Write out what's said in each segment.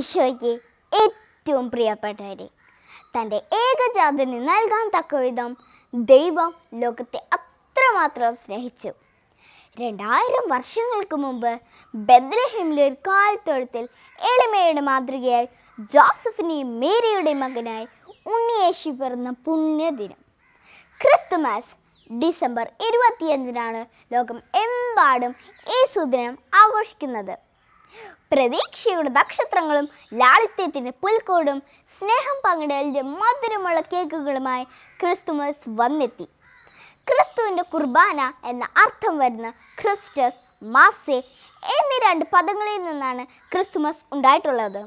ഈശോയ്ക്ക് ഏറ്റവും പ്രിയപ്പെട്ടവരെ തന്റെ ഏകജാതന് നൽകാൻ തക്കവിധം ദൈവം ലോകത്തെ അത്രമാത്രം സ്നേഹിച്ചു. രണ്ടായിരം വർഷങ്ങൾക്ക് മുമ്പ് ബദ്രഹിമിലെ ഒരു കാൽത്തൊഴുത്തിൽ എളിമയുടെ മാതൃകയായി ജോസഫിനെയും മേരിയുടെ മകനായി ഉണ്ണിയേശു പിറന്ന പുണ്യദിനം. ക്രിസ്തുമസ് ഡിസംബർ ഇരുപത്തിയഞ്ചിനാണ് ലോകം എമ്പാടും യേശുദിനം ആഘോഷിക്കുന്നത്. പ്രതീക്ഷയുടെ നക്ഷത്രങ്ങളും ലാളിത്യത്തിന്റെ പുൽക്കൂടും സ്നേഹം പങ്കിടലിന്റെ മധുരമുള്ള കേക്കുകളുമായി ക്രിസ്തുമസ് വന്നെത്തി. ക്രിസ്തുവിന്റെ കുർബാന എന്ന അർത്ഥം വരുന്ന ക്രിസ്റ്റസ് മാസെ എന്നീ രണ്ട് പദങ്ങളിൽ നിന്നാണ് ക്രിസ്തുമസ് ഉണ്ടായിട്ടുള്ളത്.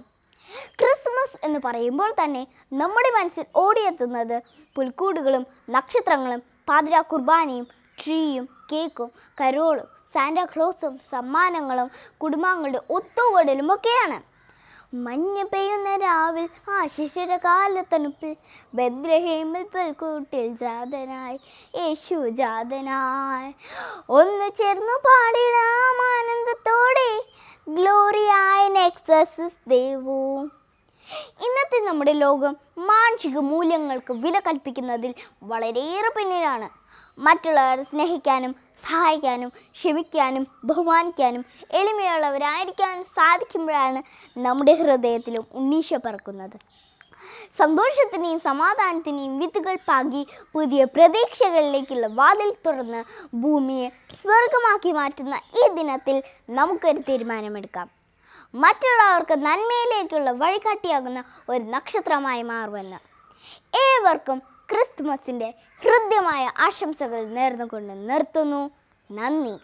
ക്രിസ്മസ് എന്ന് പറയുമ്പോൾ തന്നെ നമ്മുടെ മനസ്സിൽ ഓടിയെത്തുന്നത് പുൽക്കൂടുകളും നക്ഷത്രങ്ങളും പാതിര കുർബാനയും ട്രീയും കേക്കും കരോളും സാന്റാക്ലോസും സമ്മാനങ്ങളും കുടുംബാംഗങ്ങളുടെ ഒത്തുകൂടലും ഒക്കെയാണ്. മഞ്ഞ് പെയ്യുന്ന രാവിൽ ആ ശിശിരകാലത്തണുപ്പിൽ ബദ്രഹേമിൽ പുൽക്കൂട്ടിൽ ജാതനായി യേശു ജാതനായി. ഒന്ന് ചേർന്നു പാടിടാം ആനന്ദത്തോടെ. ഗ്ലോറിയായ നെക്സസ് ദേവവും ഇന്നത്തെ നമ്മുടെ ലോകം മാനുഷിക മൂല്യങ്ങൾക്ക് വില കൽപ്പിക്കുന്നതിൽ വളരെയേറെ പിന്നിലാണ്. മറ്റുള്ളവരെ സ്നേഹിക്കാനും സഹായിക്കാനും ക്ഷമിക്കാനും ബഹുമാനിക്കാനും എളിമയുള്ളവരായിരിക്കാൻ സാധിക്കുമ്പോഴാണ് നമ്മുടെ ഹൃദയത്തിലും ഉണ്ണീശ പറക്കുന്നത്. സന്തോഷത്തിനെയും സമാധാനത്തിനെയും വിത്തുകൾ പാകി പുതിയ പ്രതീക്ഷകളിലേക്കുള്ള വാതിൽ തുറന്ന് ഭൂമിയെ സ്വർഗമാക്കി മാറ്റുന്ന ഈ ദിനത്തിൽ നമുക്കൊരു തീരുമാനമെടുക്കാം. മറ്റുള്ളവർക്ക് നന്മയിലേക്കുള്ള വഴികാട്ടിയാകുന്ന ഒരു നക്ഷത്രമായി മാറുമെന്ന് ഏവർക്കും ക്രിസ്തുമസിന്റെ ഹൃദ്യമായ ആശംസകൾ നേർന്നുകൊണ്ട് നിർത്തുന്നു. നന്ദി.